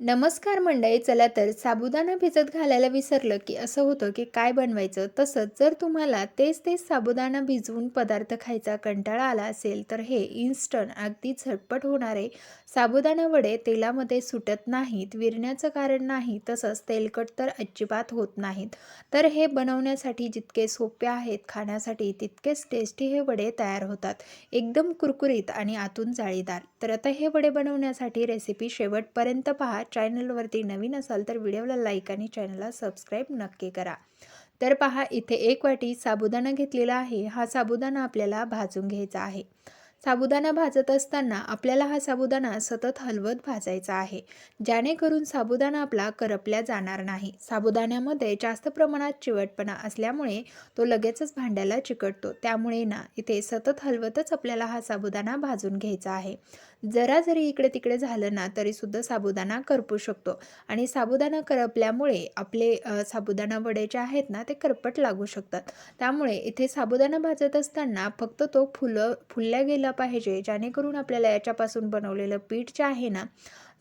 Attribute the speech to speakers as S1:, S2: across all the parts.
S1: नमस्कार मंडळी चला तर साबुदाणा भिजत घालायला विसरलं की असं होतं की काय बनवायचं? तसंच जर तुम्हाला तेच तेच साबुदाणा भिजवून पदार्थ खायचा कंटाळा आला असेल तर हे इन्स्टंट अगदी झटपट होणारे साबुदाणा वडे तेलामध्ये सुटत नाहीत विरण्याचं कारण नाही तसंच तेलकट तर अजिबात होत नाहीत. तर हे बनवण्यासाठी जितके सोपे आहेत खाण्यासाठी तितकेच टेस्टी हे वडे तयार होतात. एकदम कुरकुरीत आणि आतून जाळीदार. तर आता हे वडे बनवण्यासाठी रेसिपी शेवटपर्यंत पहा. चॅनलवरती नवीन असाल तर व्हिडिओला लाईक आणि चॅनलला सबस्क्राईब नक्की करा. तर पहा इथे एक वाटी साबुदाणा घेतलेला आहे. हा साबुदाणा आपल्याला भाजून घ्यायचा आहे. साबुदाणा भाजत असताना आपल्याला हा साबुदाणा सतत हलवत भाजायचा आहे. जेणेकरून साबुदाणा आपला करपल्या जाणार नाही. साबुदाण्यामध्ये जास्त प्रमाणात चिवटपणा असल्यामुळे तो लगेचच भांड्याला चिकटतो. त्यामुळे ना इथे सतत हलवतच आपल्याला हा साबुदाणा भाजून घ्यायचा आहे. जरा जरी इकडे तिकडे झालं ना तरीसुद्धा साबुदाणा करपू शकतो. आणि साबुदाणा करपल्यामुळे आपले साबुदाणा वडे जे आहेत ना ते करपट लागू शकतात. त्यामुळे इथे साबुदाणा भाजत असताना फक्त तो फुलं फुलल्या गेला पाहिजे जेणेकरून आपल्याला याच्यापासून बनवलेलं पीठ जे आहे ना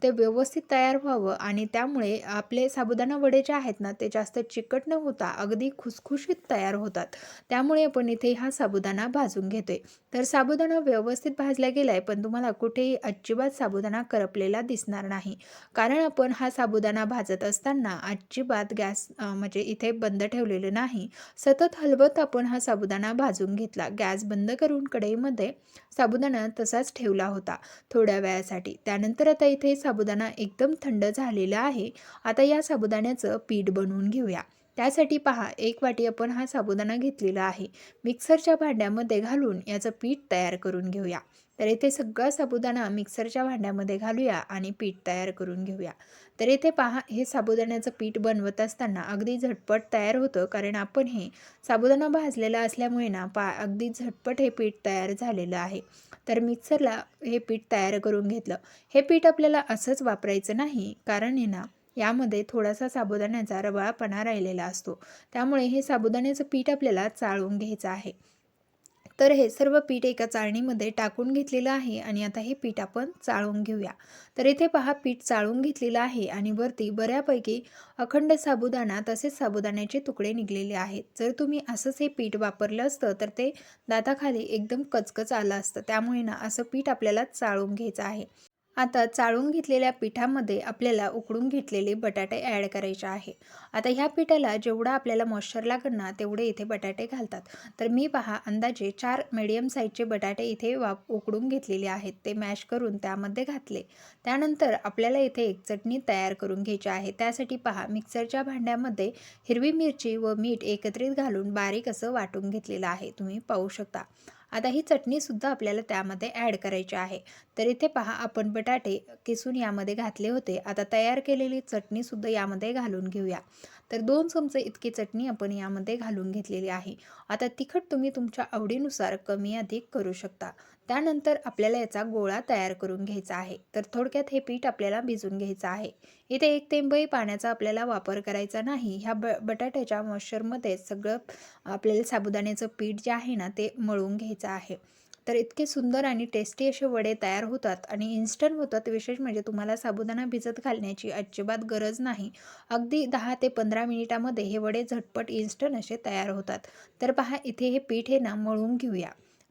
S1: ते व्यवस्थित तयार व्हावं आणि त्यामुळे आपले साबुदाणा वडे जे आहेत ना ते जास्त चिकट न होता अगदी खुसखुशीत तयार होतात. त्यामुळे आपण इथे हा साबुदाणा भाजून घेतोय. तर साबुदाणा व्यवस्थित भाजला गेला आहे पण तुम्हाला कुठेही अजिबात साबुदाणा करपलेला दिसणार नाही. कारण आपण हा साबुदाणा भाजत असताना अजिबात गॅस म्हणजे इथे बंद ठेवलेलं नाही. सतत हलवत आपण हा साबुदाणा भाजून घेतला. गॅस बंद करून कढईमध्ये साबुदाणा तसाच ठेवला होता थोड्या वेळासाठी. त्यानंतर आता इथे साबुदाणा साबुदाणा एकदम थंड झालेला आहे. आता या साबुदाण्याचं पीठ बनवून घेऊया. त्यासाठी पहा एक वाटी आपण हा साबुदाणा घेतलेला आहे. मिक्सरच्या भांड्यामध्ये घालून याचं पीठ तयार करून घेऊया. तर इथे सगळा साबुदाणा मिक्सरच्या भांड्यामध्ये घालूया आणि पीठ तयार करून घेऊया. तर इथे पहा हे साबुदाण्याचं पीठ बनवत असताना अगदी झटपट तयार होतं कारण आपण हे साबुदाणा भाजलेला असल्यामुळे ना पा अगदी झटपट हे पीठ तयार झालेलं आहे. तर मिक्सरला हे पीठ तयार करून घेतलं. हे पीठ आपल्याला असंच वापरायचं नाही कारण हे ना यामध्ये थोडासा साबुदाण्याचा रवाळपणा राहिलेला असतो. त्यामुळे हे साबुदाण्याचं पीठ आपल्याला चाळून घ्यायचं आहे. तर हे सर्व पीठ एका चाळणीमध्ये टाकून घेतलेलं आहे आणि आता हे पीठ आपण चाळून घेऊया. तर इथे पहा पीठ चाळून घेतलेलं आहे आणि वरती बऱ्यापैकी अखंड साबुदाणा तसेच साबुदाण्याचे तुकडे निघलेले आहेत. जर तुम्ही असंच हे पीठ वापरलं असतं तर ते दाताखाली एकदम कचकच आलं असतं. त्यामुळे ना असं पीठ आपल्याला चाळून घ्यायचं आहे. आता चाळून घेतलेल्या पिठामध्ये आपल्याला उकडून घेतलेले बटाटे ॲड करायचे आहे. आता ह्या पिठाला जेवढा आपल्याला मॉइश्चर लागणार ना तेवढे इथे बटाटे घालतात. तर मी पहा अंदाजे चार मिडियम साईजचे बटाटे इथे वाप उकडून घेतलेले आहेत. ते मॅश करून त्यामध्ये घातले. त्यानंतर आपल्याला इथे एक चटणी तयार करून घ्यायची आहे. त्यासाठी पहा मिक्सरच्या भांड्यामध्ये हिरवी मिरची व मीठ एकत्रित घालून बारीक असं वाटून घेतलेलं आहे. तुम्ही पाहू शकता. आता ही चटणीसुद्धा आपल्याला त्यामध्ये ॲड करायची आहे. तर इथे पहा आपण बटाटे किसून यामध्ये घातले होते. आता तयार केलेली चटणीसुद्धा यामध्ये घालून घेऊया. तर दोन चमचे इतकी चटणी आपण यामध्ये घालून घेतलेली आहे. आता तिखट तुम्ही तुमच्या आवडीनुसार कमी अधिक करू शकता. त्यानंतर आपल्याला याचा गोळा तयार करून घ्यायचा आहे. तर थोडक्यात हे पीठ आपल्याला भिजून घ्यायचं आहे. इथे एक तेंबही पाण्याचा आपल्याला वापर करायचा नाही. ह्या ब बटाट्याच्या मॉइश्चरमध्ये सगळं आपल्याला साबुदाण्याचं पीठ जे आहे ना ते मळून घ्यायचं आहे. तर इतके सुंदर आणि टेस्टी असे वडे तयार होतात आणि इन्स्टंट होतात विशेष म्हणजे तुम्हाला साबुदाणा भिजत घालण्याची अजिबात गरज नाही. अगदी दहा ते पंधरा मिनिटामध्ये हे वडे झटपट इन्स्टंट असे तयार होतात. तर पहा इथे हे पीठ हे ना मळून घेऊया.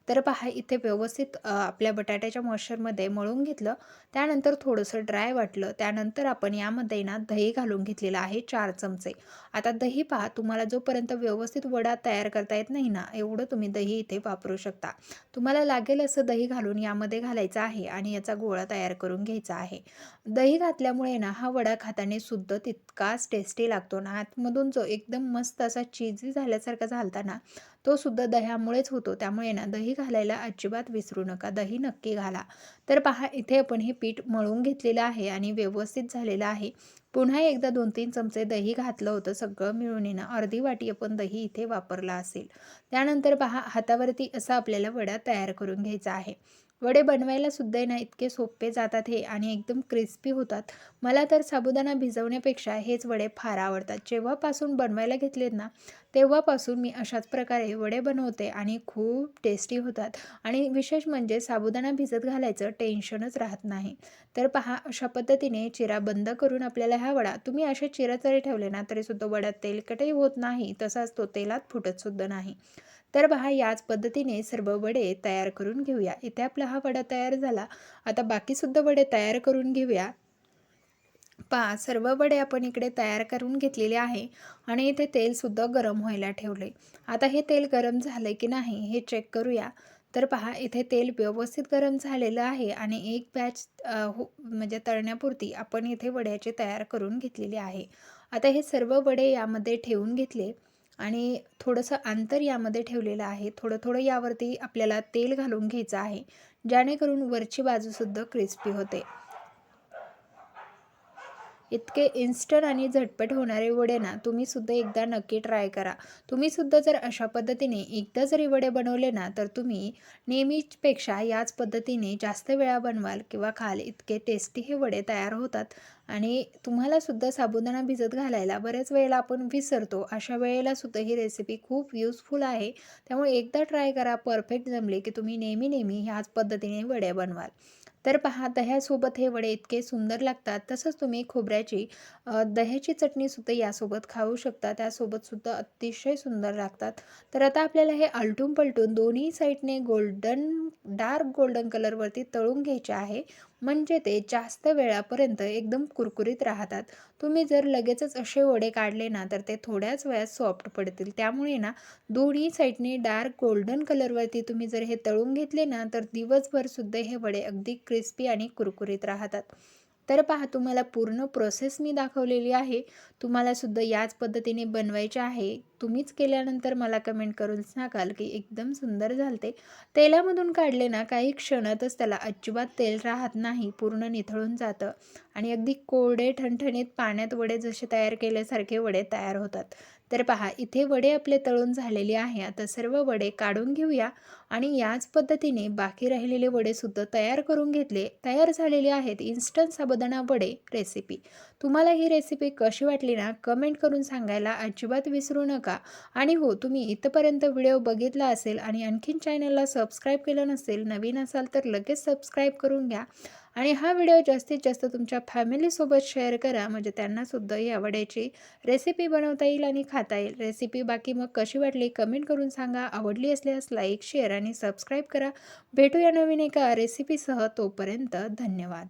S1: तर पहा इथे व्यवस्थित आपल्या बटाट्याच्या मॉइश्चरमध्ये मळून घेतलं. त्यानंतर थोडंसं ड्राय वाटलं. त्यानंतर आपण यामध्ये ना दही घालून घेतलेलं आहे चार चमचे. आता दही पहा तुम्हाला जोपर्यंत व्यवस्थित वडा तयार करता येत नाही ना एवढं तुम्ही दही इथे वापरू शकता. तुम्हाला लागेल असं दही घालून यामध्ये घालायचं आहे आणि याचा गोळा तयार करून घ्यायचा आहे. दही घातल्यामुळे ना हा वडा खाताने सुद्धा तितकाच टेस्टी लागतो ना. आतमधून जो एकदम मस्त असा चिजी झाल्यासारखा झालता ना तो सुद्धा दह्यामुळेच होतो. त्यामुळे ना दही घालायला अजिबात विसरू नका. दही नक्की घाला. तर पहा इथे आपण हे पीठ मळून घेतलेलं आहे आणि व्यवस्थित झालेलं आहे. पुन्हा एकदा दोन तीन चमचे दही घातलं होतं सगळं मिळून येणं. अर्धी वाटी आपण दही इथे वापरला असेल. त्यानंतर पहा हातावरती असा आपल्याला वडा तयार करून घ्यायचा आहे. वडे बनवायला सुद्धा ना इतके सोपे जातात हे आणि एकदम क्रिस्पी होतात. मला तर साबुदाणा भिजवण्यापेक्षा हेच वडे फार आवडतात. जेव्हापासून बनवायला घेतलेत ना तेव्हापासून मी अशाच प्रकारे वडे बनवते आणि खूप टेस्टी होतात. आणि विशेष म्हणजे साबुदाणा भिजत घालायचं टेन्शनच राहत नाही. तर पहा अशा पद्धतीने चिरा बंद करून आपल्याला हा वडा तुम्ही असे चिरा जरी ठेवले ना तरीसुद्धा वड्यात तेलकटही होत नाही तसाच तो तेलात फुटतसुद्धा नाही. तर पहा याच पद्धतीने सर्व वडे तयार करून घेऊया. इथे आपला हा वडा तयार झाला. आता बाकीसुद्धा वडे तयार करून घेऊया. पहा सर्व वडे आपण इकडे तयार करून घेतलेले आहे आणि इथे तेलसुद्धा गरम व्हायला ठेवले आता हे तेल गरम झालं की नाही हे चेक करूया. तर पहा इथे तेल व्यवस्थित गरम झालेलं आहे आणि एक बॅच हो म्हणजे तळण्यापुरती आपण इथे वड्याचे तयार करून घेतलेले आहे. आता हे सर्व वडे यामध्ये ठेवून घेतले. आणि थोडंसं अंतर यामध्ये ठेवलेलं आहे. थोडं थोडं यावरती आपल्याला तेल घालून घ्यायचं आहे जेणेकरून वरची बाजूसुद्धा क्रिस्पी होते. इतके इन्स्टंट आणि झटपट होणारे वडे ना तुम्हीसुद्धा एकदा नक्की ट्राय करा. तुम्हीसुद्धा जर अशा पद्धतीने एकदा जरी वडे बनवले ना तर तुम्ही नेहमीपेक्षा याच पद्धतीने जास्त वेळा बनवाल किंवा खाल. इतके टेस्टी हे वडे तयार होतात आणि तुम्हालासुद्धा साबुदाणा भिजत घालायला बऱ्याच वेळेला आपण विसरतो. अशा वेळेला सुद्धा ही रेसिपी खूप युजफुल आहे. त्यामुळे एकदा ट्राय करा परफेक्ट जमले की तुम्ही नेहमी नेहमी ह्याच पद्धतीने वडे बनवाल. तर पहा दह्यासोबत हे वडे इतके सुंदर लागतात तसंच तुम्ही खोबऱ्याची दह्याची चटणीसुद्धा यासोबत खाऊ शकता. त्यासोबतसुद्धा अतिशय सुंदर लागतात. तर आता आपल्याला हे आलटून पलटून दोन्ही साईडने गोल्डन डार्क गोल्डन कलरवरती तळून घ्यायचे आहे. म्हणजे ते जास्त वेळापर्यंत एकदम कुरकुरीत राहतात. तुम्ही जर लगेचच असे वडे काढले ना तर ते थोड्याच वेळात सॉफ्ट पडतील. त्यामुळे ना दोन्ही साईडने डार्क गोल्डन कलरवरती तुम्ही जर हे तळून घेतले ना तर दिवसभरसुद्धा हे वडे अगदी क्रिस्पी आणि कुरकुरीत राहतात. तर पहा तुम्हाला पूर्ण प्रोसेस मी दाखवलेली आहे. तुम्हालासुद्धा याच पद्धतीने बनवायचे आहे. तुम्हीच केल्यानंतर मला कमेंट करून सांगाल की एकदम सुंदर झालते. तेलामधून काढले ना काही क्षणातच त्याला अजिबात तेल राहत नाही पूर्ण निथळून जातं. आणि अगदी कोरडे ठणठणीत पाण्यात वडे जसे तयार केल्यासारखे वडे तयार होतात. तर पहा इथे वडे आपले तळून झालेले आहे. आता सर्व वडे काढून घेऊया. आणि याच पद्धतीने बाकी राहिलेले वडेसुद्धा तयार करून घेतले. तयार झालेले आहेत इन्स्टंट साबुदाणा वडे रेसिपी तुम्हाला ही रेसिपी कशी वाटली ना कमेंट करून सांगायला अजिबात विसरू नका. नका. आणि हो तुम्ही इथंपर्यंत व्हिडिओ बघितला असेल आणि आणखीन चॅनलला सबस्क्राईब केलं नसेल नवीन असाल तर लगेच सबस्क्राईब करून घ्या. आणि हा व्हिडिओ जास्तीत जास्त तुमच्या फॅमिलीसोबत शेअर करा म्हणजे त्यांनासुद्धा या वड्याची रेसिपी बनवता येईल आणि खाता येईल. रेसिपी बाकी मग कशी वाटली कमेंट करून सांगा. आवडली असल्यास लाईक शेअर आणि सबस्क्राईब करा. भेटूया नवीन एका रेसिपीसह तोपर्यंत धन्यवाद.